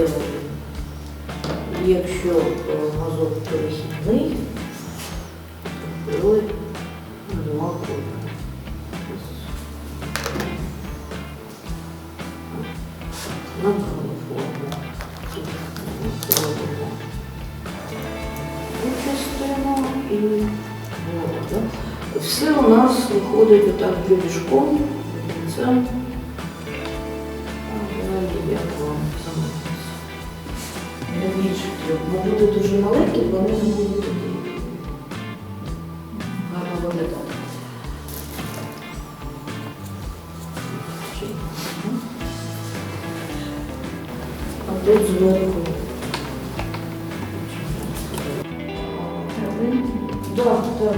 зробили. Якщо е, мазок перехідний, Бо буде дуже маленький, вони не будуть гарно виглядати. А тут зверху. Так, так.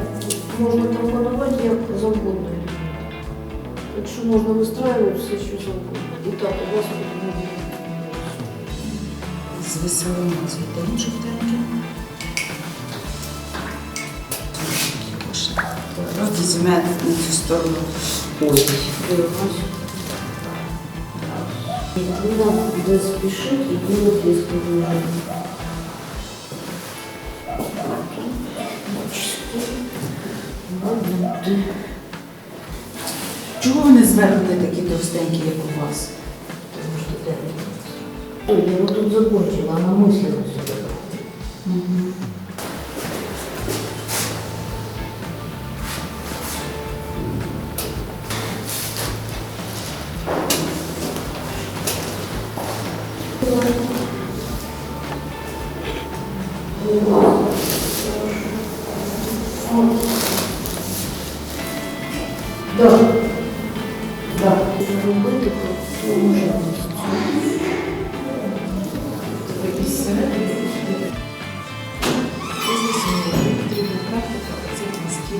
Можна компонувати як завгодно. Якщо можна вистраювати все, що З веселим цвітом жовтеньким. Візьме на цю сторону. Ой. Дивимось. І треба буде спішити і близько дуже. Бачите. Чого вони зверху не такі товстенькі, як у вас? Ой, я его тут закончила, она мысленно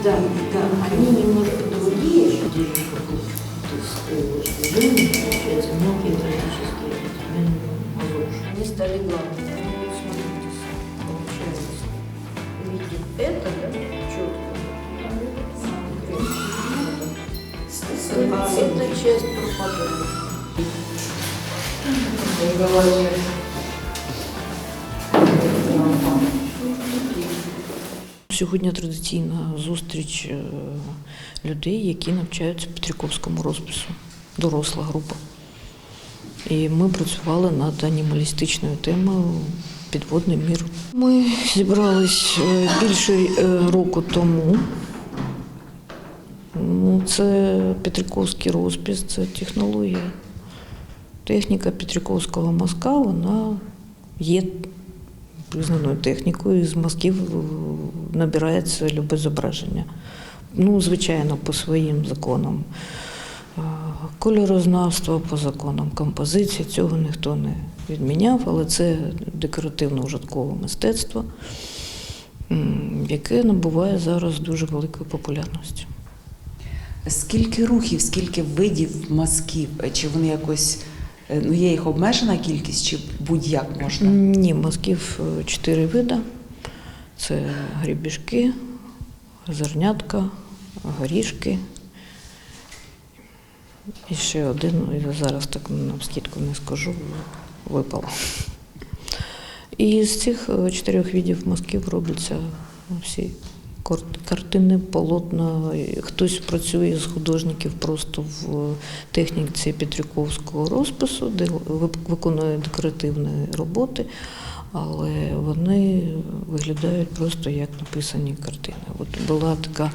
Да, да, они немножко другие, что какую-то движение, получается, мелкие тропические мазушки. Они стали главными. Смотрите, получается. Видим это, да, четко. А эта часть пропадает. Сьогодні традиційна зустріч е, людей, які навчаються Петряковському розпису, доросла група. І ми працювали над анімалістичною темою підводний мір. Ми зібрались е, більше е, року тому. Ну, Це Петряковський розпис, це технологія. Техніка Петряковського мазка, вона є признаною технікою, з мазків е, набирається любе зображення. Ну, звичайно, по своїм законам е, кольорознавства, по законам композиції, цього ніхто не відміняв, але це декоративно-ужиткове мистецтво, яке набуває зараз дуже великої популярності. Скільки рухів, скільки видів мазків? Чи вони якось ну є їх обмежена кількість, чи будь-як можна? Ні, мазків е, чотири вида. Це грібішки, зернятка, горішки. І ще один, я зараз так навскідку не скажу, випав. І з цих е, чотирьох видів мазків робляться всі картини, полотна. Хтось працює з художників просто в техніці Петряковського розпису, де вик- виконує декоративні роботи, але вони виглядають просто як написані картини. От була така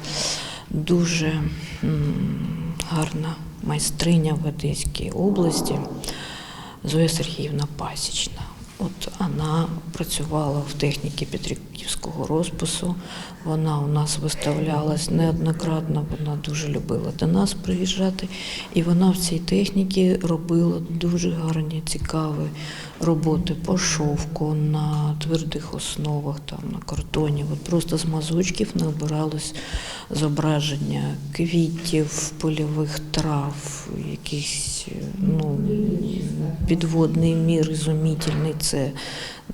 дуже гарна майстриня в Одеській області Зоя Сергіївна Пасічна. От вона працювала в техніці Петриківського розпису. Вона у нас виставлялась неоднократно, вона дуже любила до нас приїжджати. І вона в цій техніці робила дуже гарні, цікаві роботи по шовку на твердих основах, там, на картоні. От просто з мазочків набиралось зображення квітів, польових трав, якийсь ну, підводний мір ізумітельний. Це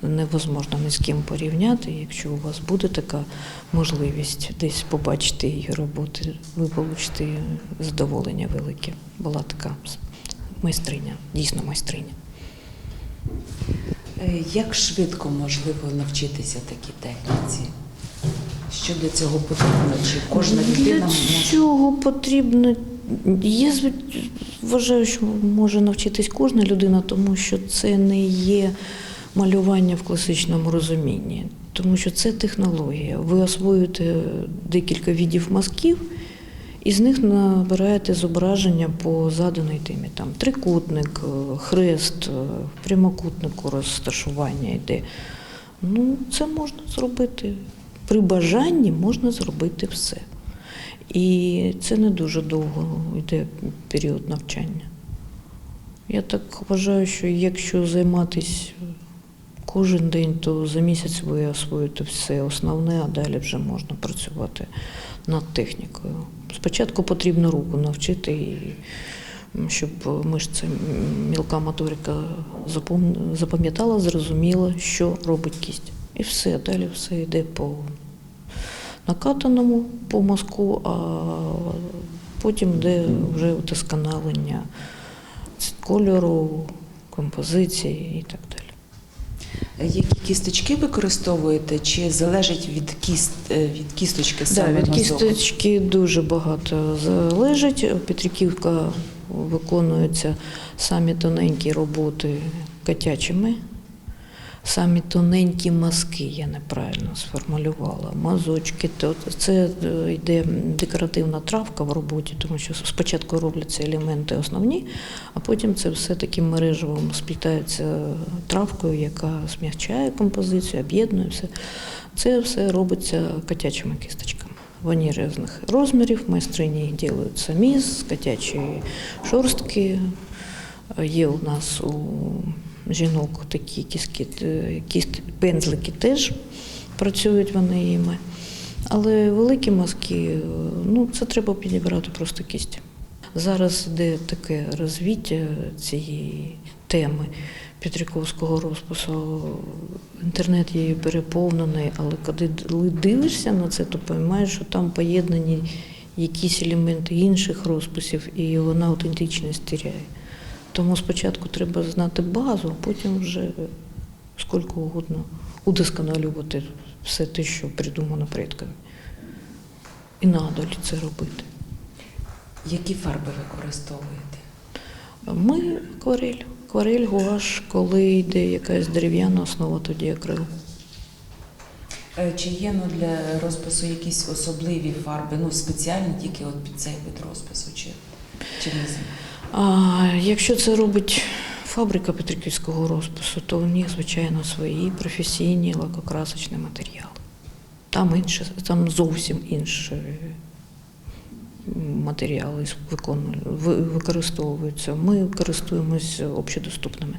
невозможно ні з ким порівняти. Якщо у вас буде така можливість десь побачити її роботи, ви получите задоволення велике. Була така майстриня, дійсно майстриня. Е, Як швидко можливо навчитися такій техніці? Що для цього потрібно? Чи кожна людина Для може? цього потрібно. Я вважаю, що може навчитись кожна людина, тому що це не є малювання в класичному розумінні, тому що це технологія. Ви освоюєте декілька видів мазків, і з них набираєте зображення по заданій темі. Там трикутник, е, хрест, е, прямокутнику розташування йде. Ну, це можна зробити. При бажанні можна зробити все. І це не дуже довго йде період навчання. Я так вважаю, що якщо займатися кожен день, то за місяць ви освоїте все основне, а далі вже можна працювати над технікою. Спочатку потрібно руку навчити, і, щоб мишця, мілка моторика запам'ятала, зрозуміла, що робить кість. І все, далі все йде по накатаному по мозку, а потім йде вже удосконалення кольору, композиції і так далі. Які кісточки використовуєте? Чи залежить від кіст е, від кісточки Да, від мазок? кісточки дуже багато залежить. Петриківка виконується самі тоненькі роботи котячими. Самі тоненькі мазки, я неправильно сформулювала. Мазочки, то це е, йде декоративна травка в роботі, тому що спочатку робляться елементи основні, а потім це все таким мережевим сплітається травкою, яка змягчає композицію, об'єднує все. Це все робиться котячими кісточками. Вони різних розмірів, майстрині їх ділають самі з котячої шорстки. Є у нас у жінок такі кістки, е, кіст, пензлики теж працюють вони їми. Але великі мазки, е, ну це треба підібрати просто кість. Зараз йде таке розвіття цієї теми Петріковського розпису. Інтернет її переповнений, але коли дивишся на це, то розумієш, що там поєднані якісь елементи інших розписів, і вона аутентичність теряє. Тому спочатку треба знати базу, а потім вже скільки угодно удосконалювати все те, що придумано предками. І надалі це робити. Які фарби використовуєте? Ми акварель. Акварель, гуаш, коли йде якась дерев'яна основа, тоді акрил. Е, Чи є ну, для розпису якісь особливі фарби, ну спеціальні тільки от під цей вид розпису, чи, чи не знаю? А якщо це робить фабрика Петриківського розпису, то у них, звичайно, свої професійні лакокрасочні матеріали. Там інше, там зовсім інші матеріали використовуються. Ми користуємось общедоступними.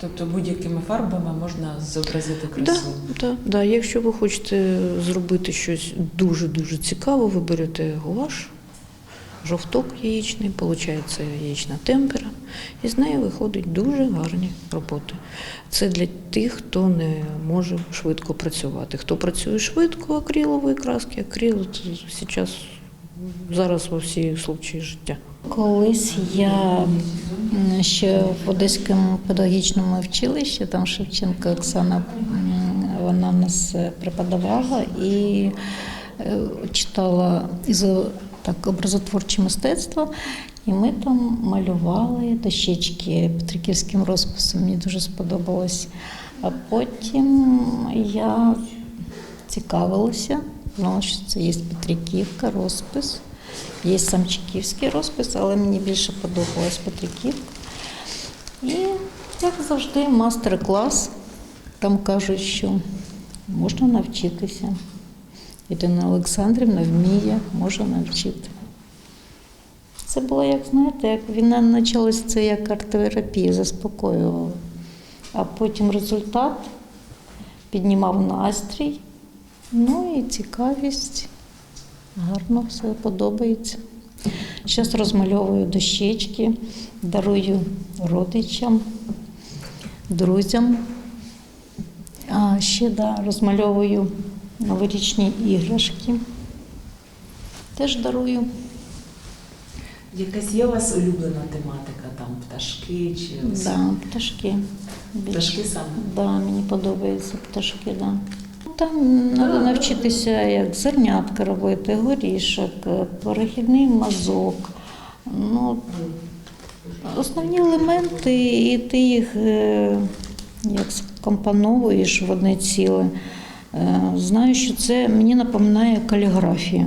Тобто будь-якими фарбами можна зобразити Да, красу. да, да. Якщо ви хочете зробити щось дуже-дуже цікаве, ви берете гуаш, жовток яєчний, виходить яєчна темпера, і з нею виходять дуже гарні роботи. Це для тих, хто не може швидко працювати. Хто працює швидко, акрилові краски, акрил зараз, зараз во всі случаї життя. Колись я ще в Одеському педагогічному училищі, там Шевченка Оксана, вона нас е, преподавала і е, читала ізо, так, образотворче мистецтво. І ми там малювали дощечки петриківським розписом, мені дуже сподобалось. А потім я цікавилася, знала, що це є Петриківка, розпис. Є самчиківський розпис, але мені більше подобалась Петриківка. І, як завжди, мастер-клас. Там кажуть, що можна навчитися. Ірина Олександрівна вміє, може навчити. Це було, як знаєте, як війна почалася, це як арт-терапія, заспокоювала. А потім результат піднімав настрій, ну і цікавість. Гарно все подобається. Зараз розмальовую дощечки, дарую родичам, друзям. А ще да, розмальовую новорічні іграшки. Теж дарую. Якась є у вас улюблена тематика, там пташки чи ось Да, пташки. Пташки саме? Да, мені подобаються пташки, да. Там треба навчитися, як зернятка робити, горішок, перехідний мазок. Ну, основні елементи, і ти їх е, як скомпоновуєш в одне ціле. Е, Знаю, що це мені напоминає каліграфію.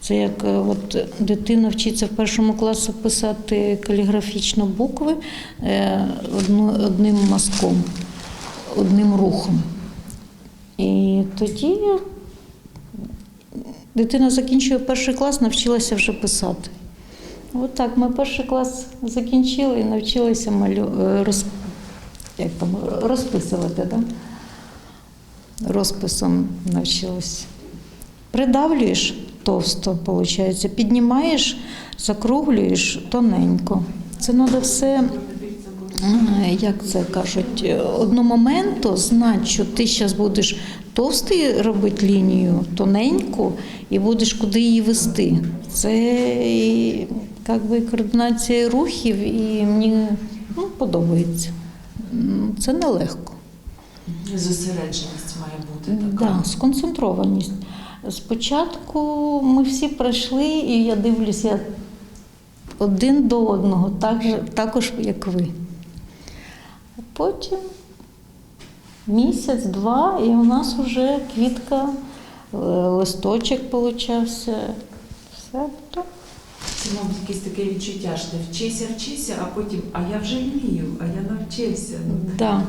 Це як е, от дитина вчиться в першому класі писати каліграфічно букви е, одним мазком, одним рухом. І тоді дитина закінчує перший клас, навчилася вже писати. От так, ми перший клас закінчили і навчилися малю... е, роз... як там, розписувати. Да? Розписом навчилися. Придавлюєш товсто, виходить, піднімаєш, закруглюєш тоненько. Це треба все, е, як це кажуть, е, одномоментно знати, що ти зараз будеш товстий робити лінію, тоненьку, і будеш куди її вести. Це і, як би, координація рухів, і мені ну, подобається. Це нелегко. Зосередженість має бути така. Да, сконцентрованість. Спочатку ми всі пройшли, і я дивлюся один до одного, так же, також як ви. А потім місяць, два, і у нас вже квітка, е, листочок получався. Все то. Це, мабуть, якесь таке відчуття, що вчися, вчися, а потім, а я вже вмію, а я навчився. Ну, Да.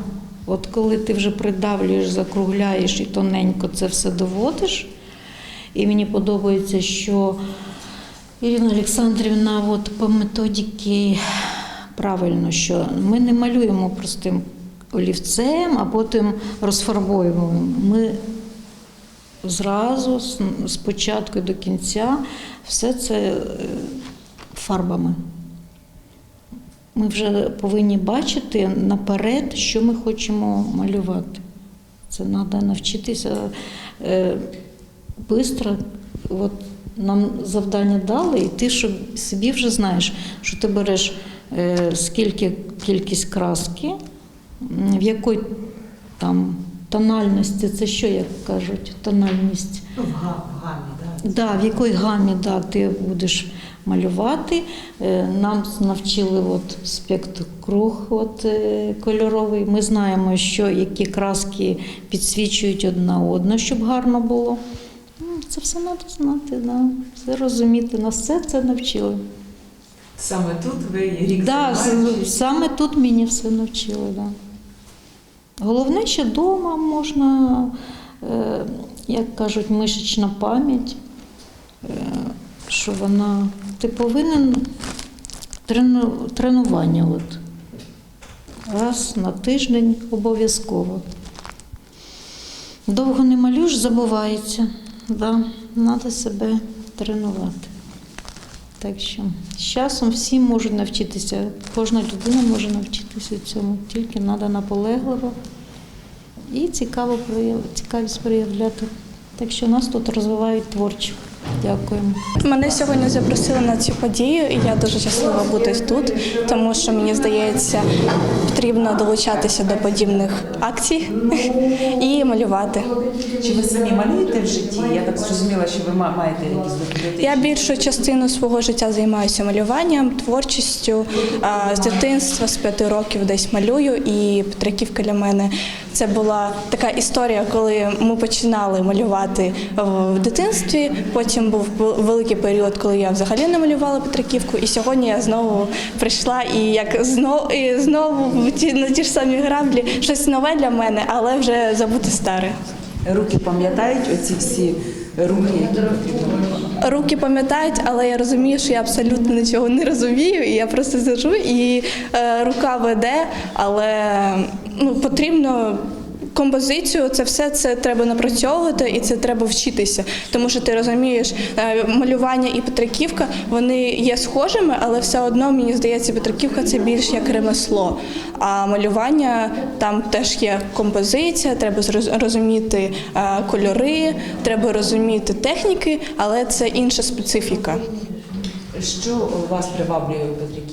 От коли ти вже придавлюєш, закругляєш і тоненько це все доводиш. І мені подобається, що Ірина Олександрівна от по методіки правильно, що ми не малюємо простим олівцем, а потім розфарбовуємо. Ми зразу, з- з початку до кінця, все це е, фарбами. Ми вже повинні бачити наперед, що ми хочемо малювати. Це треба навчитися швидко. От нам завдання дали, і ти щоб собі вже знаєш, що ти береш е, скільки кількість краски, в якої там тональності, це що, як кажуть, тональність. Ну, в гамі, так. Да, в якій гамі да, ти будеш малювати. Е, Нам навчили от спектр круг от, е, кольоровий. Ми знаємо, що які краски підсвічують одна одну, щоб гарно було. Ну, Це все треба знати, да, все розуміти. Нас все це навчили. Саме тут ви рік Да, займаєтесь. з- саме тут мені все навчили. Да. Головне, що вдома можна, е, як кажуть, мишечна пам'ять, що вона ти повинен трену, тренування. От. Раз на тиждень обов'язково. Довго не малюєш, забувається. Да, Треба себе тренувати. Так що з часом всі можуть навчитися, кожна людина може навчитися цьому, тільки треба наполегливо і цікаво цікавість проявляти. Так що нас тут розвивають творчо. Дякуємо. Мене сьогодні запросили на цю подію, і я дуже щаслива бути тут, тому що мені здається, потрібно долучатися до подібних акцій і малювати. Чи ви самі малюєте в житті? Я так зрозуміла, що ви ма- маєте якісь. Я більшу частину свого життя займаюся малюванням, творчістю. З дитинства, з п'яти років десь малюю, і Петриківка для мене це була така історія, коли ми починали малювати в дитинстві. Потім був великий період, коли я взагалі не малювала Петриківку. І сьогодні я знову прийшла і як знову і знову ті на ті ж самі граблі щось нове для мене, але вже забути старе. Руки пам'ятають оці всі рухи, які потрібно? Руки пам'ятають, але я розумію, що я абсолютно нічого не розумію, і я просто сижу і е, рука веде, але ну, потрібно. Композицію, це все це треба напрацьовувати і це треба вчитися, тому що ти розумієш, е, малювання і Петриківка вони є схожими, але все одно мені здається, Петриківка це більш як ремесло. А малювання там теж є композиція, треба розуміти е, кольори, треба розуміти техніки, але це інша специфіка. Що вас приваблює у Петриківці?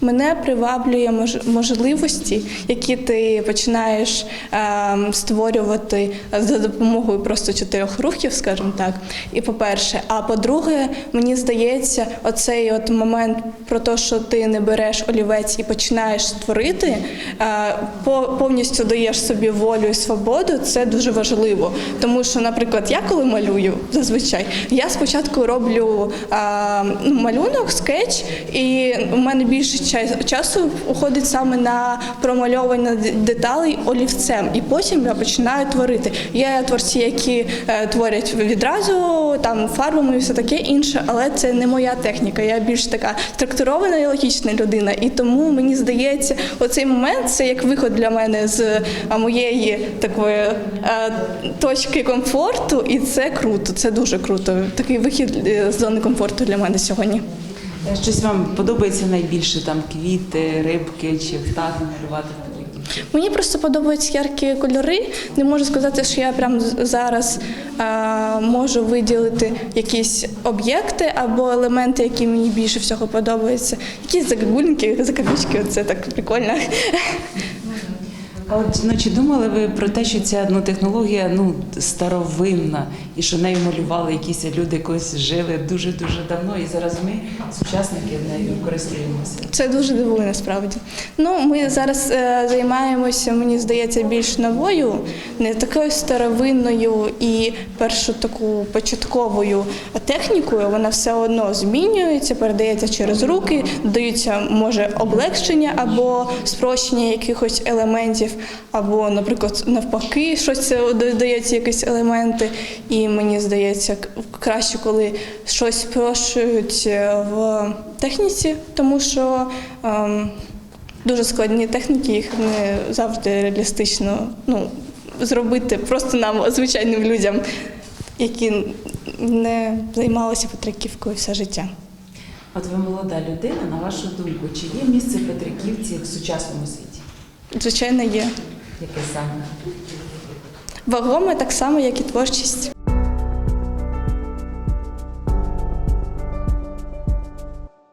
Мене приваблює мож- можливості, які ти починаєш ем, створювати за допомогою просто чотирьох рухів, скажімо так. І по-перше, а по-друге, мені здається, оцей от момент про те, що ти не береш олівець і починаєш творити, е, по- повністю даєш собі волю і свободу. Це дуже важливо. Тому що, наприклад, я коли малюю зазвичай, я спочатку роблю е, ну, малюнок, скетч, і у мене більше часу уходить саме на промальовування деталей олівцем, і потім я починаю творити. Є творці, які е, творять відразу там фарбами і все таке інше, але це не моя техніка. Я більш така структурована і логічна людина. І тому мені здається, оцей момент це як виход для мене з е, моєї такої е, точки комфорту, і це круто. Це дуже круто. Такий вихід з зони комфорту для мене сьогодні. Е, Щось вам подобається найбільше там квіти, рибки чи птахи малювати? Мені просто подобаються яркі кольори. Не можу сказати, що я прямо зараз е, можу виділити якісь об'єкти або елементи, які мені більше всього подобаються. Якісь загогульники, закагучки, це так прикольно. А от ну, чи думали ви про те, що ця ну, технологія ну, старовинна, і що нею малювали якісь люди, якось жили дуже-дуже давно, і зараз ми, сучасники, нею користуємося? Це дуже дивує насправді. Ну, ми зараз е, займаємося, мені здається, більш новою, не такою старовинною і першу таку початковою технікою. Вона все одно змінюється, передається через руки, даються може облегшення або спрощення якихось елементів, або, наприклад, навпаки, щось е, додається якісь елементи. І мені здається, краще, коли щось спрощують е, в техніці, тому що ем, дуже складні техніки, їх не завжди реалістично ну, зробити просто нам, звичайним людям, які не займалися Петриківкою все життя. От ви молода людина, на вашу думку, чи є місце Петриківці в сучасному світі? Звичайно, є. Яке саме? Вагоме так само, як і творчість.